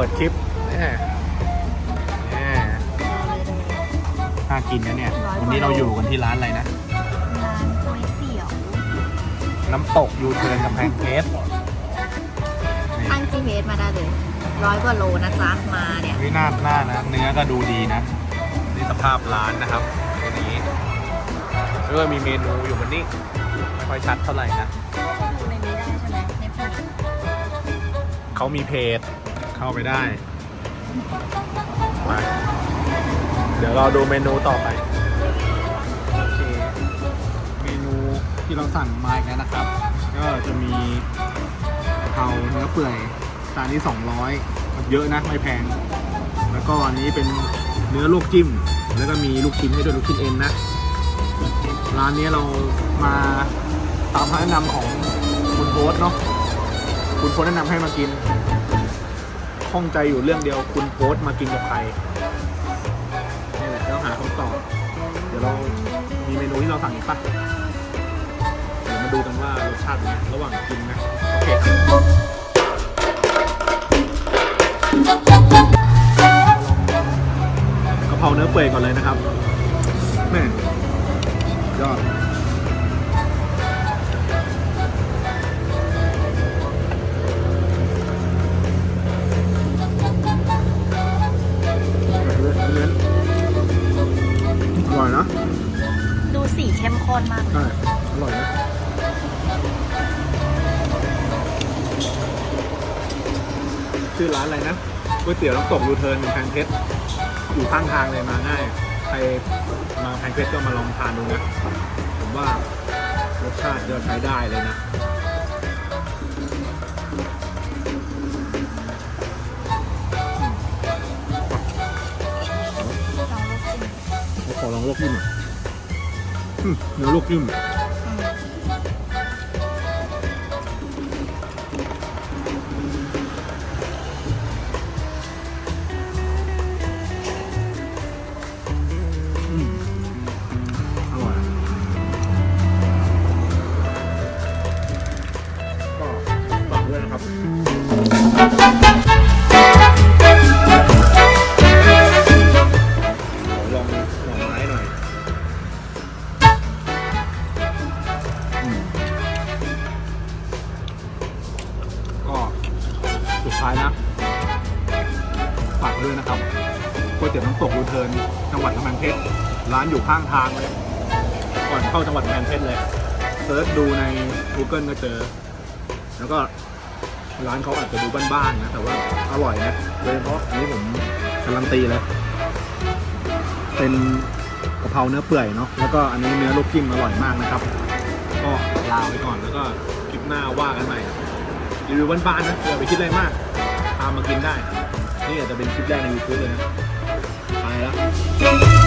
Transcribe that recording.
เปิดคลิปแน่แน่น่ากินนะเนี่ย วันนี้เราอยู่กันที่ร้านอะไรนะ ร้านก๋วยเตี๋ยว น้ำตกยูเทิร์นกับแพงเพชรตั้ง GPS มาได้เลย ร้อยกว่าโลนะจ๊ะ มาเนี่ยวินาศหน้านะ เนื้อก็ดูดีนะ นี่สภาพร้านนะครับตัวนี้แล้วก็มีเมนูอยู่บนนี้ไม่ค่อยชัดเท่าไหร่นะดูในนี้ได้ใช่ไหมในเพจเขามีเพจ เข้าไปได้ไปเดี๋ยวเราดูเมนูต่อไปโอเคเมนูที่เราสั่งมาอีกแล้วนะครับ ก็จะมีกะเพราเนื้อเปื่อยจานนี้200 เยอะนะไม่แพง แล้วก็อันนี้เป็นเนื้อลวกจิ้ม แล้วก็มีลูกชิ้นให้ด้วยลูกชิ้นเอ็นนะ ร้านนี้เรามาตามคำแนะนำของคุณโบ๊ทเนาะคุณโพสแนะนำให้มากิน ข้องใจอยู่เรื่องเดียวคุณโพสต์มากินกับใครนี่แหละต้องหาคำตอบเดี๋ยวเรามีเมนูที่เราสั่งอีกปะเดี๋ยวมาดูกันว่ารสชาติเป็นไงระหว่างกินนะโอเคกะเพราเนื้อเปื่อยก่อนเลยนะครับแม่ยอด สีเข้มข้นมาก ใช่อร่อยนะชื่อร้านอะไรนะก๋วยเตี๋ยวน้ำตกยูเทิร์นแพงเพชรอยู่ข้างทางเลยมาง่าย ใครมาแพงเพชรก็มาลองทานดูนะผมว่ารสชาติจะใช้ได้เลยนะลองลูกจิ้มขอลองลวกจิ้มหน่อย อืมเนื้อลวกจิ้มอืมอืมอร่อยก็ฝากด้วยนะครับ ท้ายนะฝากด้วยนะครับก๋วยเตี๋ยวน้ำตกยูเทิร์นจังหวัดกำแพงเพชรร้านอยู่ข้างทางเลยก่อนเข้าจังหวัดกำแพงเพชรเลยเซิร์ชดูใน Google ก็เจอ แล้วก็ร้านเขาอาจจะดูบ้านๆนะ แต่ว่าอร่อยนะโดยเฉพาะอันนี้ผมการันตีเลย เป็นกะเพราเนื้อเปื่อยเนาะแล้วก็อันนี้เนื้อลูกจิ้มอร่อยมากนะครับ ก็ลาไปก่อนแล้วก็คลิปหน้าว่ากันใหม่ รีวิวบ้านๆนะอย่าไปคิดอะไรมากพามมากินได้ นี่อาจจะเป็นคลิปแรกใน YouTube เลยนะไปแล้ว